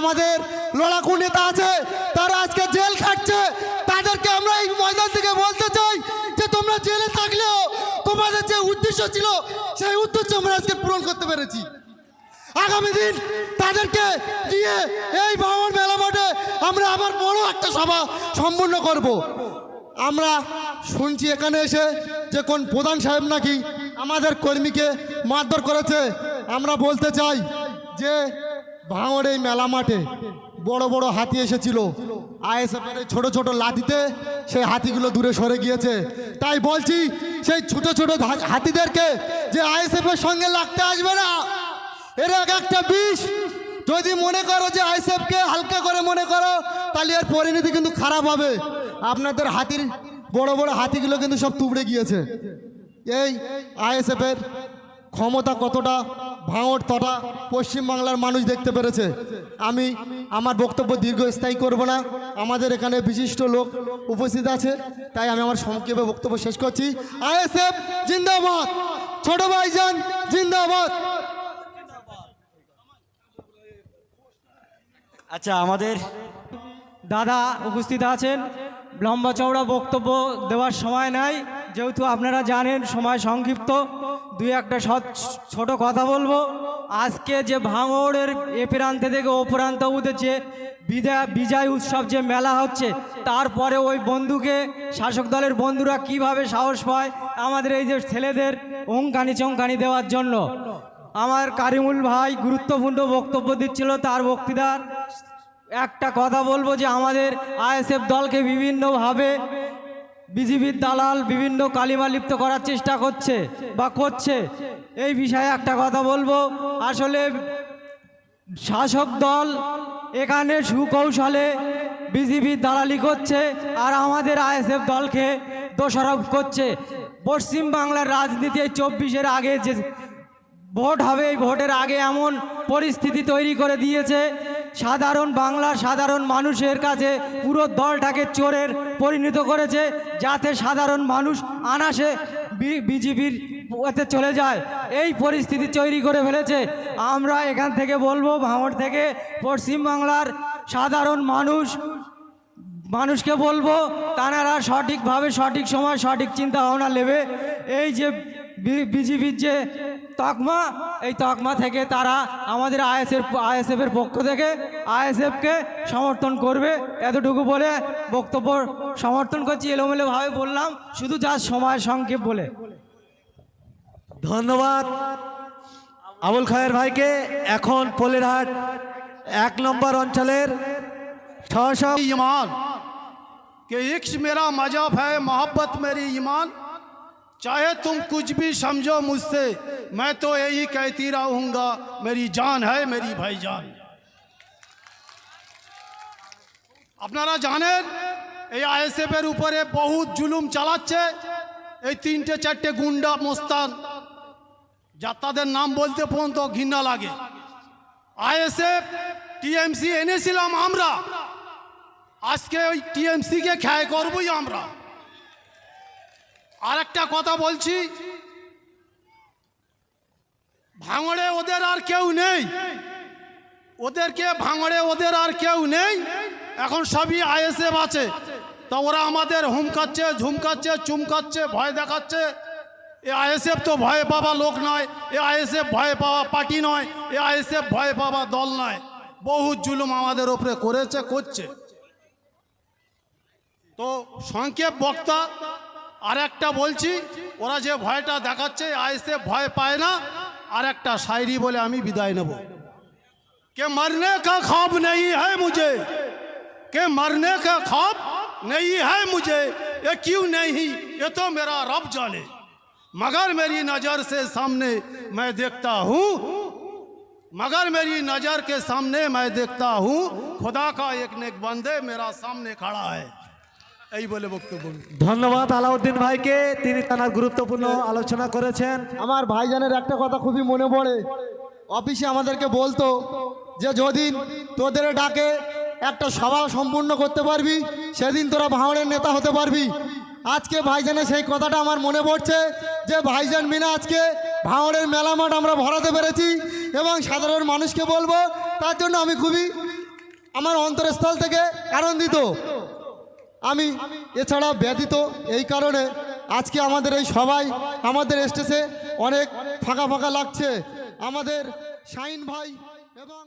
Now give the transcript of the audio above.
আমাদের লড়াকু নেতা আছে, তারা আজকে জেল খাটছে। তাদেরকে আমরা এই ময়দান থেকে বলতে চাই যে তোমরা জেলে থাকলেও তোমাদের যে উদ্দেশ্য ছিল, সেই উদ্দেশ্য আমরা আজকে পূরণ করতে পেরেছি। আগামী দিন তাদেরকে নিয়ে এই ভ্রমণ মেলা মাঠে আমরা আবার বড় একটা সভা সম্পূর্ণ করব। আমরা শুনছি এখানে এসে যে কোন প্রধান সাহেব নাকি আমাদের কর্মীকে মারধর করেছে। আমরা বলতে চাই যে ভাঙড় এই মেলা মাঠে বড় বড় হাতি এসেছিল। আইএসএফের ছোট ছোট লাঠিতে সেই হাতিগুলো দূরে সরে গিয়েছে। তাই বলছি, সেই ছোট ছোট হাতিদেরকে যে আইএসএফের সঙ্গে লাগতে আসবে না, এর এক একটা বিষ। যদি মনে করো যে আইসেফকে হালকা করে মনে করো, তাহলে এর পরিণতি কিন্তু খারাপ হবে। আপনাদের হাতির বড় বড় হাতিগুলো কিন্তু সব তুবড়ে গিয়েছে। এই আইএসএফের ক্ষমতা কতটা? ভাঙড় তথা পশ্চিমবাংলার মানুষ দেখতে পেরেছে। আমি আমার বক্তব্য দীর্ঘস্থায়ী করব না। আমাদের এখানে বিশিষ্ট লোক উপস্থিত আছে, তাই আমি আমার সংক্ষেপে বক্তব্য শেষ করছি। আইএসএফ জিন্দাবাদ, ছোট ভাইজান জিন্দাবাদ। আচ্ছা আমাদের দাদা উপস্থিত আছেন। লম্বা চওড়া বক্তব্য দেওয়ার সময় নাই। যেহেতু আপনারা জানেন, সময় সংক্ষিপ্ত। দুই একটা সৎ ছোট কথা বলব। আজকে যে ভাঙড়ের এ প্রান্তে থেকে ও প্রান্ত উঠেছে বিদায় বিজয় উৎসব যে মেলা হচ্ছে, তারপরে ওই বন্ধুকে, শাসক দলের বন্ধুরা কীভাবে সাহস পায় আমাদের এই যে ছেলেদের অঙ্কানি চঙ্কানি দেওয়ার জন্য। আমার কারিমুল ভাই গুরুত্বপূর্ণ বক্তব্য দিচ্ছিল তার বক্তৃতার। একটা কথা বলব যে আমাদের আইএসএফ দলকে বিভিন্নভাবে বিজিবির দালাল বিভিন্ন কালিমা লিপ্ত করার চেষ্টা করছে বা করছে। এই বিষয়ে একটা কথা বলব। আসলে শাসক দল এখানে সুকৌশলে বিজিবির দালালি করছে আর আমাদের আইএসএফ দলকে দোষারোপ করছে। পশ্চিমবাংলার রাজনীতি এই চব্বিশের আগে যে ভোট হবে, এই ভোটের আগে এমন পরিস্থিতি তৈরি করে দিয়েছে সাধারণ বাংলার সাধারণ মানুষের কাছে পুরো দলটাকে চোরের পরিণত করেছে যাতে সাধারণ মানুষ আনাসে বিজেপির এতে চলে যায়। এই পরিস্থিতি তৈরি করে ফেলেছে। আমরা এখান থেকে বলব, ভাঙড় থেকে পশ্চিমবাংলার সাধারণ মানুষ, মানুষকে বলব, তারা সঠিকভাবে সঠিক সময় সঠিক চিন্তা ভাবনা নেবে। এই যে বিজিবির যে তকমা এই তকমা থেকে তারা আমাদের আইএসএফ আইএসএফের পক্ষ থেকে আইএসএফকে সমর্থন করবে। এতটুকু বলে বক্তব্য সমর্থন করছি এলোমেলোভাবে বললাম শুধু যা সময় সংক্ষেপ বলে। ধন্যবাদ। আবুল খায়ের ভাইকে এখন পোলেরহাট এক নম্বর অঞ্চলের সহসমান কে ইক্স মেরা মজাব হ্যাঁ মোহব্বত মেরি ইমান। चाहे तुम कुछ भी समझो मुझसे मैं तो यही कहती रहूँगा मेरी जान है मेरी भाईजान আপনারা জানেন এই আইএসএফের উপরে বহুত জুলুম চালাচ্ছে এই তিনটে চারটে গুন্ডা মোস্তান যা তাদের নাম বলতে পর্যন্ত ঘৃণা লাগে আইএসএফ টিএমসি এনেছিলাম আমরা আজকে ওই টিএমসিকে খেয় করবই আমরা আর একটা কথা বলছি। ভাঙড়ে ওদের আর কেউ নেই। ওদেরকে ভাঙড়ে ওদের আর কেউ নেই। এখন সবই আইএসএফ আছে। তো ওরা আমাদের হুমকাচ্ছে, ঝুমকাচ্ছে, চুমকাচ্ছে, ভয় দেখাচ্ছে। এ আইএসএফ তো ভয়ে পাওয়া লোক নয়, এ আইএসএফ ভয়ে পাওয়া পার্টি নয়, এ আইএসএফ ভয়ে পাওয়া দল নয়। বহু জুলুম আমাদের ওপরে করেছে, করছে। তো সংক্ষেপ বক্তা আর একটা বলছি ওরা যে ভয়টা দেখাচ্ছে আইসে ভয় পায় না আর একটা শায়রি বলে আমি বিদায় নেব কে মরনে কা খাব নেই है मुझे के मरने का ख्वाब नहीं है मुझे ये क्यों नहीं ये तो मेरा रब जाने मगर मेरी नज़र से सामने मैं देखता हूँ मगर मेरी नज़र के सामने मैं देखता हूँ खुदा का एक नेक बंदे मेरा सामने खड़ा है এই বলে বক্তব্য। ধন্যবাদ আলাউদ্দিন ভাইকে তিনি তার গুরুত্বপূর্ণ আলোচনা করেছেন। আমার ভাইজানের একটা কথা খুবই মনে পড়ে। অফিসে আমাদেরকে বলতো যে যদি তোদের ডাকে একটা সভা সম্পূর্ণ করতে পারবি সেদিন তোরা ভাঙড়ের নেতা হতে পারবি। আজকে ভাইজানের সেই কথাটা আমার মনে পড়ছে যে ভাইজান বিনা আজকে ভাঙড়ের মেলা মাঠ আমরা ভরাতে পেরেছি এবং সাধারণ মানুষকে বলব তার জন্য আমি খুবই আমার অন্তরস্থল থেকে আনন্দিত। আমি এছাড়া ব্যতীত এই কারণে আজকে আমাদের এই সবাই আমাদের স্টেজে অনেক ফাঁকা ফাঁকা লাগছে। আমাদের শাইন ভাই এবং